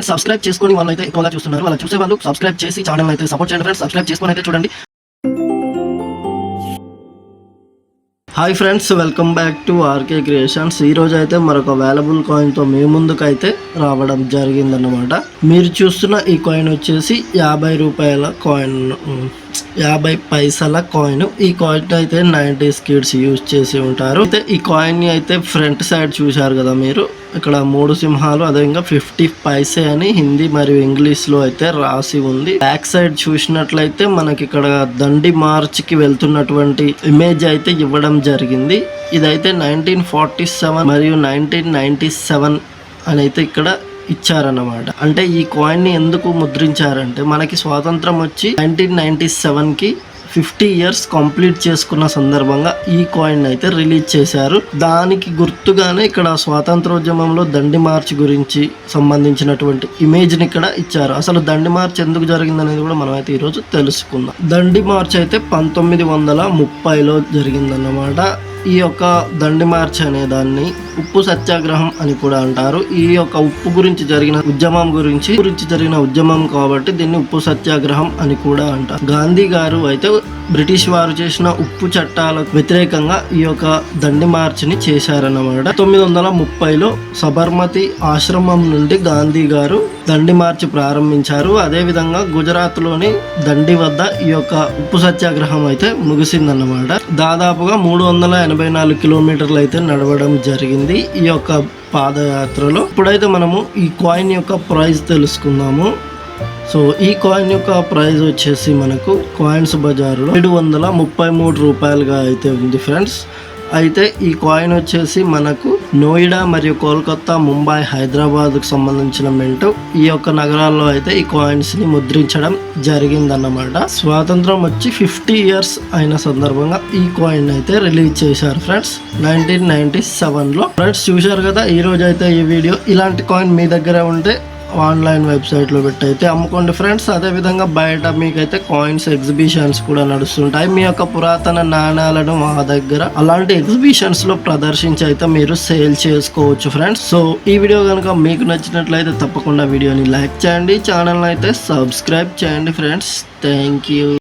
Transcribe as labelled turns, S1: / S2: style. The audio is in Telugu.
S1: ఫ్రెండ్స్ సబ్స్క్రైబ్ చేసుకొని వాళ్ళు అయితే ఎక్కువగా చూస్తున్నారు. వాళ్ళు చూసే వాళ్ళు సబ్స్క్రైబ్ చేసి ఛానల్ అయితే సపోర్ట్ చేయండి ఫ్రెండ్స్ సబ్స్క్రైబ్ చేసుకొని అయితే చూడండి. Hi friends welcome back to RK Creations ఈ రోజు అయితే మరొక అవైలబుల్ కాయిన్తో మీ ముందుకైతే రావడం జరిగిందన్నమాట. మీరు చూస్తున్న ఈ కాయిన్ వచ్చేసి యాభై రూపాయల కాయిన్ యాభై పైసల కాయిన్ ఈ కాయిన్ అయితే నైంటీస్ కిడ్స్ యూజ్ చేసి ఉంటారు. అయితే ఈ కాయిన్ని అయితే ఫ్రంట్ సైడ్ చూశారు కదా మీరు? ఇక్కడ మూడు సింహాలు అదేవిధంగా ఫిఫ్టీ పైసే అని హిందీ మరియు ఇంగ్లీష్లో అయితే రాసి ఉంది. బ్యాక్ సైడ్ చూసినట్లయితే మనకి ఇక్కడ దండి మార్చ్కి వెళ్తున్నటువంటి ఇమేజ్ అయితే ఇవ్వడం జరిగింది. ఇదైతే నైన్టీన్ ఫార్టీ సెవెన్ మరియు నైన్టీన్ నైన్టీ సెవెన్ అని అయితే ఇక్కడ ఇచ్చారన్నమాట. అంటే ఈ కాయిన్ని ఎందుకు ముద్రించారంటే మనకి స్వాతంత్రం వచ్చి నైన్టీన్ నైన్టీ సెవెన్కి ఫిఫ్టీ ఇయర్స్ కంప్లీట్ చేసుకున్న సందర్భంగా ఈ కాయిన్ అయితే రిలీజ్ చేశారు. దానికి గుర్తుగానే ఇక్కడ స్వాతంత్రోద్యమంలో దండి మార్చ్ గురించి సంబంధించినటువంటి ఇమేజ్ని ఇక్కడ ఇచ్చారు. అసలు దండి మార్చ్ ఎందుకు జరిగిందనేది కూడా మనం అయితే ఈరోజు తెలుసుకుందాం. దండి మార్చ్ అయితే పంతొమ్మిది వందల ముప్పైలో జరిగిందన్నమాట. ఈ యొక్క దండి మార్చ్ అనే దాన్ని ఉప్పు సత్యాగ్రహం అని కూడా అంటారు. ఈ యొక్క ఉప్పు గురించి జరిగిన ఉద్యమం గురించి గురించి జరిగిన ఉద్యమం కాబట్టి దీన్ని ఉప్పు సత్యాగ్రహం అని కూడా అంటారు. గాంధీ గారు అయితే బ్రిటిష్ వారు చేసిన ఉప్పు చట్టాలకు వ్యతిరేకంగా ఈ యొక్క దండి మార్చిని చేశారన్నమాట. తొమ్మిది వందల ముప్పైలో సబర్మతి ఆశ్రమం నుండి గాంధీ గారు దండి మార్చి ప్రారంభించారు. అదేవిధంగా గుజరాత్లోని దండి వద్ద ఈ యొక్క ఉప్పు సత్యాగ్రహం అయితే ముగిసిందన్నమాట. దాదాపుగా మూడు వందల ఎనభై నాలుగు కిలోమీటర్లు అయితే నడవడం జరిగింది ఈ యొక్క పాదయాత్రలో. ఇప్పుడైతే మనము ఈ కాయిన్ యొక్క ప్రైస్ తెలుసుకుందాము. సో ఈ కాయిన్ యొక్క ప్రైస్ వచ్చేసి మనకు కాయిన్స్ బజార్లో ఏడు వందల ముప్పై మూడు రూపాయలుగా అయితే ఉంది ఫ్రెండ్స్ అయితే ఈ కాయిన్ వచ్చేసి మనకు నోయిడా మరియు కోల్కత్తా ముంబై హైదరాబాద్కు సంబంధించిన మెంటు ఈ యొక్క నగరాల్లో అయితే ఈ కాయిన్స్ని ముద్రించడం జరిగిందన్నమాట. స్వాతంత్రం వచ్చి ఫిఫ్టీ ఇయర్స్ అయిన సందర్భంగా ఈ కాయిన్ అయితే రిలీజ్ చేశారు ఫ్రెండ్స్. నైన్టీన్ నైన్టీ సెవెన్లో. ఫ్రెండ్స్ చూశారు కదా ఈ రోజు అయితే ఈ వీడియో. ఇలాంటి కాయిన్ మీ దగ్గర ఉంటే ఆన్లైన్ వెబ్సైట్లో పెట్టి అయితే అమ్ముకోండి ఫ్రెండ్స్. అదేవిధంగా బయట మీకైతే కాయిన్స్ ఎగ్జిబిషన్స్ కూడా నడుస్తుంటాయి. మీ యొక్క పురాతన నాణ్యాలను మా దగ్గర అలాంటి ఎగ్జిబిషన్స్లో ప్రదర్శించి అయితే మీరు సేల్ చేసుకోవచ్చు ఫ్రెండ్స్. సో ఈ వీడియో కనుక మీకు నచ్చినట్లయితే తప్పకుండా వీడియోని లైక్ చేయండి. ఛానల్ అయితే సబ్స్క్రైబ్ చేయండి ఫ్రెండ్స్. Thank you